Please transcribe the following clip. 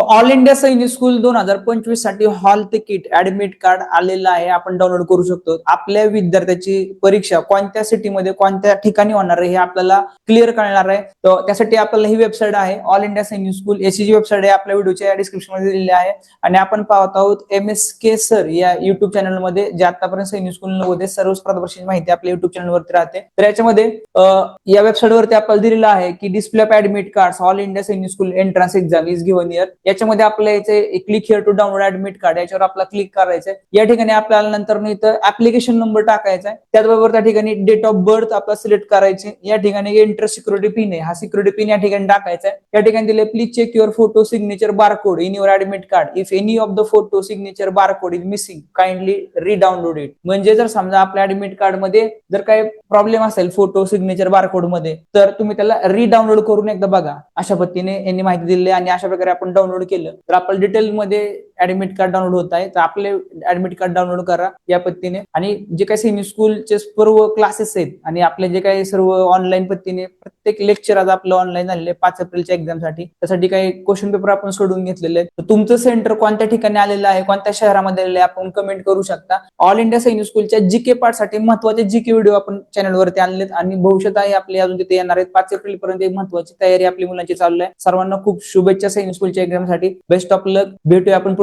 All India Sainik school दोन हजार पंचवीससाठी हॉल तिकीट ऍडमिट कार्ड आलेलं आहे. आपण डाउनलोड करू शकतो. आपल्या विद्यार्थ्याची परीक्षा कोणत्या सिटीमध्ये कोणत्या ठिकाणी होणार आहे हे आपल्याला क्लिअर करणार आहे. तर त्यासाठी आपल्याला ही वेबसाईट आहे. ऑल इंडिया सैनिक स्कूल याची जी वेबसाईट आहे आपल्या व्हिडिओच्या डिस्क्रिप्शनमध्ये दिलेली आहे. आणि आपण पाहत आहोत एम एस के सर या युट्यूब चॅनलमध्ये जे आतापर्यंत सैनिक स्कूल नव्हते सर्व स्पर्धा माहिती आपल्या युट्यूब चॅनलवरती राहते. तर याच्यामध्ये या वेबसाईट वरती आपल्याला दिलेलं आहे की display of admit card all India Sainik school entrance exam is given year याच्यामध्ये आपल्या याचे click here to download admit card याच्यावर आपला क्लिक करायचं आहे या ठिकाणी आपल्याला नंतर इथं ऍप्लिकेशन नंबर टाकायचा आहे त्याचबरोबर त्या ठिकाणी डेट ऑफ बर्थ आपला सिलेक्ट करायचे या ठिकाणी एंटर सिक्युरिटी पिन आहे. हा सिक्युरिटी पिन या ठिकाणी टाकायचा आहे या ठिकाणी दिले please check your photo signature barcode in your admit card if any of the photo signature barcode is missing kindly redownload it म्हणजे जर समजा आपल्या ऍडमिट कार्डमध्ये जर काही प्रॉब्लेम असेल फोटो सिग्नेचर बारकोडमध्ये तर तुम्ही त्याला रिडाउनलोड करून एकदा बघा. अशा पद्धतीने यांनी माहिती दिली आहे आणि अशा प्रकारे आपण डाउनलोड केलं तर आपल्याला डिटेलमध्ये ऍडमिट कार्ड डाउनलोड होत आहे तर आपले ऍडमिट कार्ड डाउनलोड करा या पद्धतीने. आणि जे काही सेमी स्कूलचे सर्व क्लासेस आहेत आणि आपले जे काही सर्व ऑनलाईन पद्धतीने प्रत्येक लेक्चर आज आपलं ऑनलाईन झालेले पाच एप्रिलच्या एक्झामसाठी त्यासाठी काही क्वेश्चन पेपर आपण सोडून घेतलेले आहेत. तर तुमचं सेंटर कोणत्या ठिकाणी आलेलं आहे कोणत्या शहरामध्ये आलेलं आहे आपण कमेंट करू शकता. ऑल इंडिया सैनिक स्कूलच्या जीके पार्टसाठी महत्त्वाचे जीके व्हिडिओ आपण चॅनलवरती आणलेत. आणि भविष्यात आहे आपले अजून तिथे येणार आहेत. पाच एप्रिल पर्यंत एक महत्वाची तयारी आपली मुलांची चालू आहे. सर्वांना खूप शुभेच्छा सैनिक स्कूलच्या एक्झामसाठी बेस्ट ऑफ लक भेटूया आपण